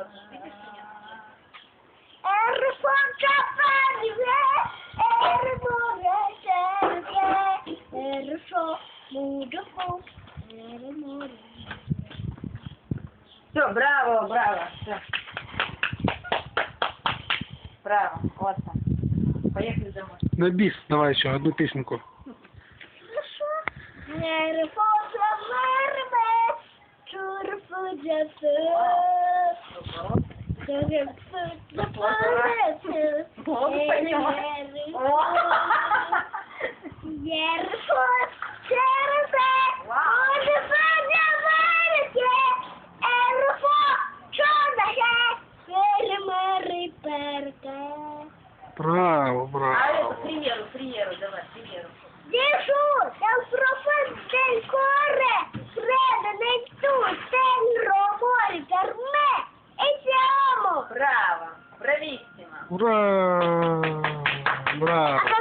делала. Видишь меня? Все, браво, браво. Все. Браво, вот. Поехали домой. На біс давай ще одну пісеньку. Браво, А браво. это, к примеру, к примеру, давай, к примеру. Gesù, è 우라, 우라.